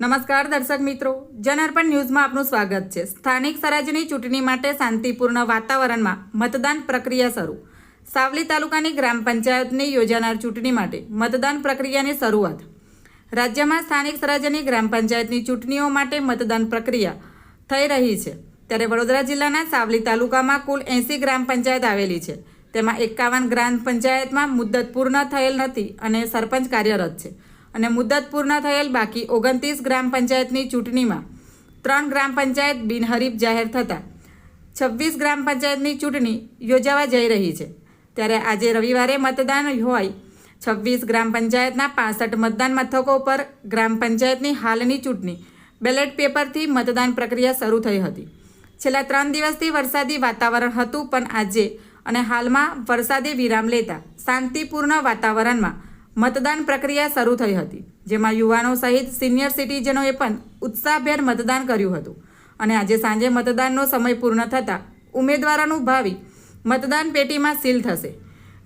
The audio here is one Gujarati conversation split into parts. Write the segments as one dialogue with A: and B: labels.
A: નમસ્કાર દર્શક મિત્રો. જનઅર્પણ ન્યૂઝમાં આપનું સ્વાગત છે. સ્થાનિક સ્વરાજ્યની ચૂંટણી માટે શાંતિપૂર્ણ વાતાવરણમાં મતદાન પ્રક્રિયા શરૂ. સાવલી તાલુકાની ગ્રામ પંચાયતની યોજાનાર ચૂંટણી માટે મતદાન પ્રક્રિયાની શરૂઆત. રાજ્યમાં સ્થાનિક સ્વરાજ્યની ગ્રામ પંચાયતની ચૂંટણીઓ માટે મતદાન પ્રક્રિયા થઈ રહી છે. ત્યારે વડોદરા જિલ્લાના સાવલી તાલુકામાં કુલ એંસી ગ્રામ પંચાયત આવેલી છે. તેમાં એકાવન ગ્રામ પંચાયતમાં મુદ્દત પૂર્ણ થયેલ નથી અને સરપંચ કાર્યરત છે. અને મુદ્દત પૂર્ણ થયેલ બાકી ઓગણત્રીસ ગ્રામ પંચાયતની ચૂંટણીમાં ત્રણ ગ્રામ પંચાયત બિનહરીફ જાહેર થતાં. છવ્વીસ ગ્રામ પંચાયતની ચૂંટણી યોજાવા જઈ રહી છે. ત્યારે આજે રવિવારે મતદાન હોય છવ્વીસ ગ્રામ પંચાયતના પાસઠ મતદાન મથકો પર ગ્રામ પંચાયતની હાલની ચૂંટણી બેલેટ પેપરથી મતદાન પ્રક્રિયા શરૂ થઈ હતી. છેલ્લા ત્રણ દિવસથી વરસાદી વાતાવરણ હતું પણ આજે અને હાલમાં વરસાદે વિરામ લેતા શાંતિપૂર્ણ વાતાવરણમાં મતદાન પ્રક્રિયા શરૂ થઈ હતી, જેમાં યુવાનો સહિત સિનિયર સિટીઝનોએ પણ ઉત્સાહભેર મતદાન કર્યું હતું. અને આજે સાંજે મતદાનનો સમય પૂર્ણ થતાં ઉમેદવારોનું ભાવિ મતદાન પેટીમાં સીલ થશે.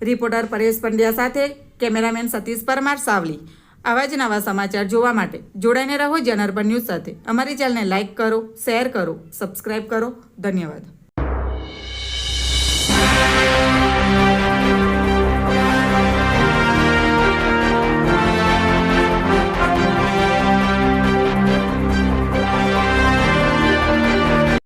A: રિપોર્ટર પરેશ પંડ્યા સાથે કેમેરામેન સતીશ પરમાર સાવલી. આવા જ નવા સમાચાર જોવા માટે જોડાઈને રહો જનરબન ન્યૂઝ સાથે. અમારી ચેનલને લાઇક કરો, શેર કરો, સબસ્ક્રાઇબ કરો. ધન્યવાદ.